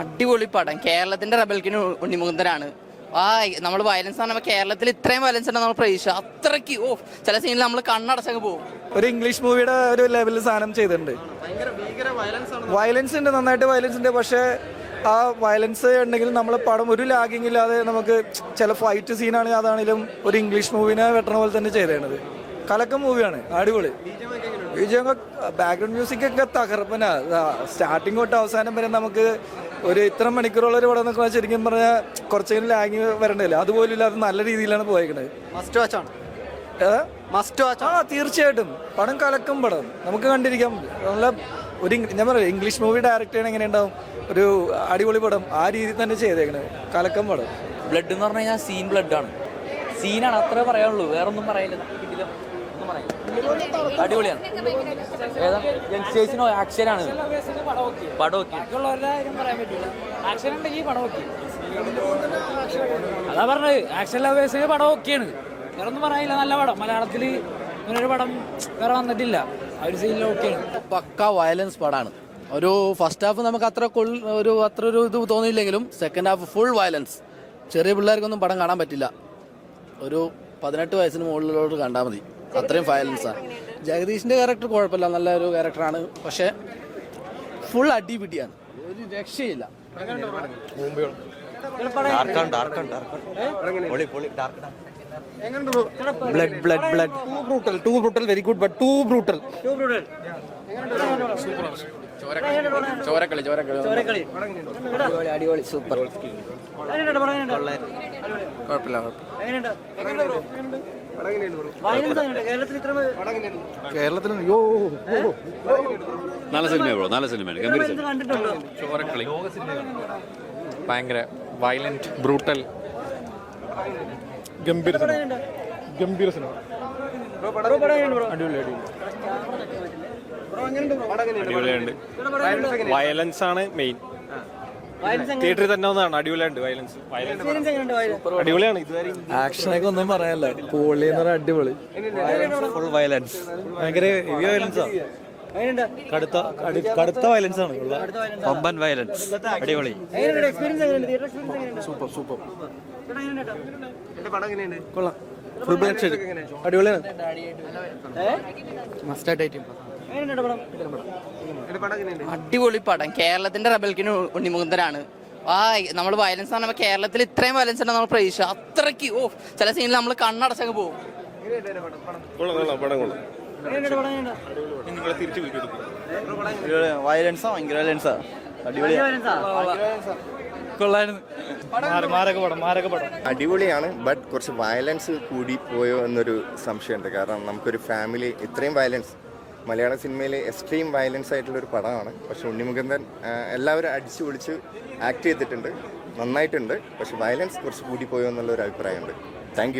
അടിപൊളി പടം. കേരളത്തിന്റെ റബൽക്കിന് ഉണ്ണിമുകുന്ദനാണ്. ആ നമ്മൾ വയലൻസ് പറയുമ്പോൾ കേരളത്തിൽ ഇത്രയും വയലൻസ് ഉണ്ടെന്ന് നമ്മൾ പ്രതീക്ഷ അത്രയ്ക്ക് ഓ ചില സീനിൽ നമ്മൾ കണ്ണടച്ചങ്ങ് പോകും. ഒരു ഇംഗ്ലീഷ് മൂവിയുടെ ഒരു ലെവലിൽ സാധനം ചെയ്തിട്ടുണ്ട്. വയലൻസ് ഉണ്ട് നന്നായിട്ട് വയലൻസ് ഉണ്ട്. പക്ഷേ ആ വയലൻസ് ഉണ്ടെങ്കിൽ നമ്മൾ പടം ഒരു ലാഗിങ് ഇല്ലാതെ നമുക്ക് ചില ഫൈറ്റ് സീനാണെങ്കിൽ അതാണെങ്കിലും ഒരു ഇംഗ്ലീഷ് മൂവിനെ വെട്ടണ പോലെ തന്നെ ചെയ്തേണത്. കലക്കം മൂവിയാണ് അടിപൊളി. വിജയം ബാക്ക്ഗ്രൗണ്ട് മ്യൂസിക് ഒക്കെ തകർപ്പനാ. സ്റ്റാർട്ടിങ് തൊട്ട് അവസാനം വരെ നമുക്ക് ഒരു ഇത്ര മണിക്കൂറുള്ള ഒരു പടം എന്നൊക്കെ ശരിക്കും പറഞ്ഞാൽ കുറച്ചെങ്കിലും ലാഗി വരണ്ടല്ലോ. അതുപോലും ഇല്ലാതെ നല്ല രീതിയിലാണ് പോയേക്കണത്. മസ്റ്റ് വാച്ച് ആണ്. മസ്റ്റ് വാച്ച് ആ തീർച്ചയായിട്ടും. പടം കലക്കും പടം. നമുക്ക് കണ്ടിരിക്കാം. നല്ല ഒരു ഞാൻ പറയാം ഇംഗ്ലീഷ് മൂവി ഡയറക്റ്റ് ചെയ്യണ എങ്ങനെ ഉണ്ടാവും? ഒരു അടിപൊളി പടം ആ രീതിയിൽ തന്നെ ചെയ്തേക്കണേ. കലക്കം പടം. ബ്ലഡ് എന്ന് പറഞ്ഞു കഴിഞ്ഞാൽ സീൻ ബ്ലഡ് ആണ്. സീനാണ് അത്രേ പറയാനുള്ളൂ. വേറെ ഒന്നും അടിപൊളിയാണ്. ഏതാ? യങ്സ്റ്റേഴ്സിനോ ആക്ഷനാണ് പടം ഓക്കെ അതാ പറഞ്ഞത്. ആക്ഷൻ ലവേഴ്സിന് പടം ഓക്കെയാണ് വേറെ ഒന്നും പറയില്ല നല്ല പടം. മലയാളത്തിൽ ഇങ്ങനൊരു പടം വേറെ വന്നിട്ടില്ല. ആ ഒരു സീനിൽ ഓക്കെയാണ് പക്ക വയലൻസ് പടമാണ് ഒരു ഫസ്റ്റ് ഹാഫ് നമുക്ക് അത്ര ഒരു അത്ര ഒരു ഇത് തോന്നിയില്ലെങ്കിലും സെക്കൻഡ് ഹാഫ് ഫുൾ വയലൻസ് ചെറിയ പിള്ളേർക്കൊന്നും പടം കാണാൻ പറ്റില്ല. ഒരു പതിനെട്ട് വയസ്സിന് മുകളിലോട്ട് കണ്ടാൽ മതി. അത്രയും വയലൻസാണ് ജഗദീഷിന്റെ ക്യാരക്ടർ കുഴപ്പമില്ല. നല്ല ഒരു ക്യാരക്ടറാണ് പക്ഷേ ഫുൾ അടിപിടിയാണ്. ഒരു രക്ഷയില്ല. Blood blood blood too brutal too brutal very good but too brutal ചോരക്കളി ചോരക്കളി. അടിപൊളി സൂപ്പർ കുഴപ്പമില്ല കേരളത്തിൽ യോ നല്ല സിനിമയാണ് ബ്രോ നല്ല സിനിമയാണ് ഗംഭീര ചോരക്കളി. ഭയങ്കര വയലന്റ് ബ്രൂട്ടൽ ഗംഭീര സിനിമ ഗംഭീര സിനിമ അടിപൊളിയുണ്ട് വയലൻസ് ആണ് മെയിൻ തിയേറ്ററിൽ തന്നെ ഒന്നാണ് അടിപൊളിയുണ്ട് വയലൻസ് വയലൻസ് അടിപൊളിയാണ്. ഇതുവരെ ആക്ഷനൊക്കെ ഒന്നും പറയാനല്ല. പോളി എന്ന് പറഞ്ഞാൽ അടിപൊളി. ഫുൾ വയലൻസ് ഭയങ്കര ഹെവി വയലൻസാ കടുത്ത കടി- കടുത്ത വയലൻസ് ആണ് ഉള്ള പമ്പൻ വയലൻസ് അടിപൊളി. സൂപ്പർ സൂപ്പർ കൊള്ളാം. ഫുൾ ബ്ലാക്ക് ഷെയ്ഡ് അടിപൊളിയാണ്. അടിപൊളി പടം. കേരളത്തിന്റെ റബൽക്കിന് ഉണ്ണിമുകുന്ദനാണ്. ആ നമ്മൾ വയലൻസ് പറയുമ്പോൾ കേരളത്തിൽ ഇത്രയും വയലൻസ് ഉണ്ടെന്ന് നമ്മൾ പ്രതീക്ഷ അത്രയ്ക്ക് ഓ ചില സീനിൽ നമ്മൾ കണ്ണടച്ചങ്ങ് പോകും. വയലൻസാ ഭയങ്കര വയലൻസാ അടിപൊളിയാണ് ബട്ട് കുറച്ച് വയലൻസ് കൂടി പോയോ എന്നൊരു സംശയമുണ്ട്. കാരണം നമുക്കൊരു ഫാമിലി ഇത്രയും വയലൻസ് മലയാള സിനിമയിലെ എക്സ്ട്രീം വയലൻസ് ആയിട്ടുള്ള ഒരു പടമാണ്. പക്ഷെ ഉണ്ണിമുകുന്ദൻ എല്ലാവരും അടിച്ചു പൊളിച്ച് ആക്ട് ചെയ്തിട്ടുണ്ട്. നന്നായിട്ടുണ്ട്. പക്ഷെ വയലൻസ് കുറച്ച് കൂടിപ്പോയോ എന്നുള്ളൊരു അഭിപ്രായമുണ്ട്. താങ്ക്